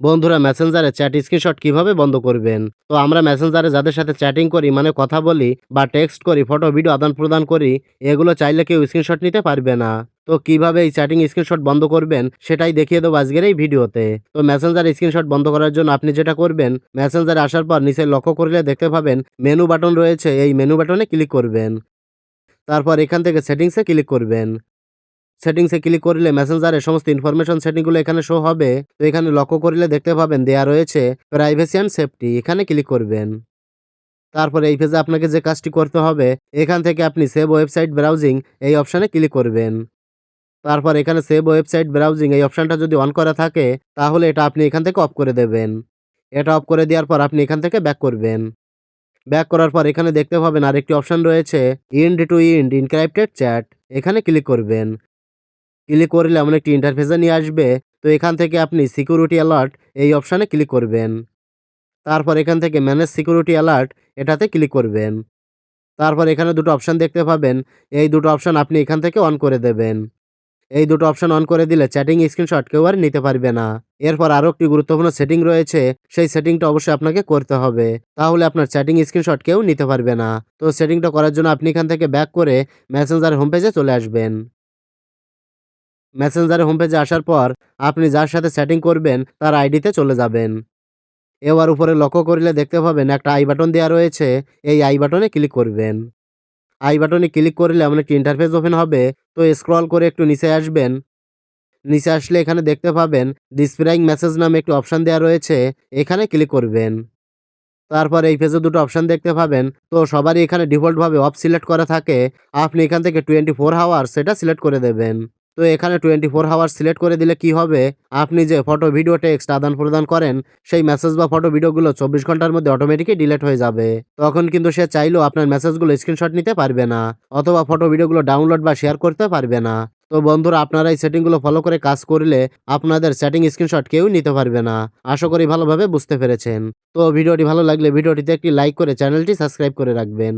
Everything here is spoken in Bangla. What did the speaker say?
বন্ধুরা মেসেঞ্জারে চ্যাট স্ক্রিনশট কীভাবে বন্ধ করবেন? তো আমরা মেসেঞ্জারে যাদের সাথে চ্যাটিং করি মানে কথা বলি বা টেক্সট করি ফটো ভিডিও আদান প্রদান করি, এগুলো চাইলে কেউ স্ক্রিনশট নিতে পারবে না। তো কীভাবে এই চ্যাটিং স্ক্রিনশট বন্ধ করবেন, সেটাই দেখিয়ে দেবো আজকের এই ভিডিওতে। তো মেসেঞ্জার স্ক্রিনশট বন্ধ করার জন্য আপনি যেটা করবেন মেসেঞ্জারে আসার পর নিচে লক্ষ্য করলে দেখতে পাবেন মেনু বাটন রয়েছে, এই মেনু বাটনে ক্লিক করবেন। তারপর এখান থেকে সেটিংসে ক্লিক করবেন। সেটিংসে ক্লিক করলে মেসেঞ্জারের সমস্ত ইনফরমেশন সেটিংগুলো এখানে শো হবে। তো এখানে লক্ষ্য করলে দেখতে পাবেন দেয়া রয়েছে প্রাইভেসি অ্যান্ড সেফটি এখানে ক্লিক করবেন। তারপরে এই পেজে আপনাকে যে কাজটি করতে হবে, এখান থেকে আপনি সেভ ওয়েবসাইট ব্রাউজিং এই অপশানে ক্লিক করবেন। তারপর এখানে সেভ ওয়েবসাইট ব্রাউজিং এই অপশানটা যদি অন করা থাকে, তাহলে এটা আপনি এখান থেকে অফ করে দেবেন। এটা অফ করে দেওয়ার পর আপনি এখান থেকে ব্যাক করবেন। ব্যাক করার পর এখানে দেখতে পাবেন আরেকটি অপশান রয়েছে end to end encrypted chat এখানে ক্লিক করবেন। ক্লিক করলে এমন একটি ইন্টারফেসে নিয়ে আসবে। তো এখান থেকে আপনি সিকিউরিটি অ্যালার্ট এই অপশানে ক্লিক করবেন। তারপর এখান থেকে ম্যানেজ সিকিউরিটি অ্যালার্ট এটাতে ক্লিক করবেন। তারপর এখানে দুটো অপশান দেখতে পাবেন। এই দুটো অপশান আপনি এখান থেকে অন করে দেবেন। এই দুটো অপশান অন করে দিলে চ্যাটিং স্ক্রিনশট কেউ আর নিতে পারবে না। এরপর আরও একটি গুরুত্বপূর্ণ সেটিং রয়েছে। সেই সেটিংটা অবশ্যই আপনাকে করতে হবে। তাহলে আপনার চ্যাটিং স্ক্রিনশট কেউ নিতে পারবে না। তো সেটিংটা করার জন্য আপনি এখান থেকে ব্যাক করে মেসেঞ্জার হোম পেজে চলে আসবেন। মেসেঞ্জারে হোম পেজে আসার পর আপনি যার সাথে সেটিং করবেন, তার আইডিতে চলে যাবেন। এবার উপরে লক্ষ্য করলে দেখতে পাবেন একটা আই বাটন দেওয়া রয়েছে, এই আই বাটনে ক্লিক করবেন। আই বাটনে ক্লিক করলে এমন একটি ইন্টারফেস ওপেন হবে, তো স্ক্রল করে একটু নিচে আসবেন। নিচে আসলে এখানে দেখতে পাবেন ডিসপ্লেইং মেসেজ নামে একটি অপশান দেওয়া রয়েছে, এখানে ক্লিক করবেন। তারপর এই পেজে দুটো অপশান দেখতে পাবেন, তো সবারই এখানে ডিফল্টভাবে অফ সিলেক্ট করা থাকে, আপনি এখান থেকে টোয়েন্টি ফোর হাওয়ার সেটা সিলেক্ট করে দেবেন। তো এখানে টোয়েন্টি ফোর হাওয়ার সিলেক্ট করে দিলে কি হবে? আপনি যে ফটো ভিডিও টেক্সট আদান প্রদান করেন, সেই মেসেজ বা ফটো ভিডিওগুলো চব্বিশ ঘণ্টার মধ্যে অটোমেটিকই ডিলেট হয়ে যাবে। তখন কিন্তু সে চাইলেও আপনার মেসেজগুলো স্ক্রিনশট নিতে পারবে না, অথবা ফটো ভিডিওগুলো ডাউনলোড বা শেয়ার করতে পারবে না। তো বন্ধুরা, আপনারা এই সেটিংগুলো ফলো করে কাজ করলে আপনাদের সেটিং স্ক্রিনশট কেউ নিতে পারবে না। আশা করি ভালোভাবে বুঝতে পেরেছেন। তো ভিডিওটি ভালো লাগলে ভিডিওটিতে একটি লাইক করে চ্যানেলটি সাবস্ক্রাইব করে রাখবেন।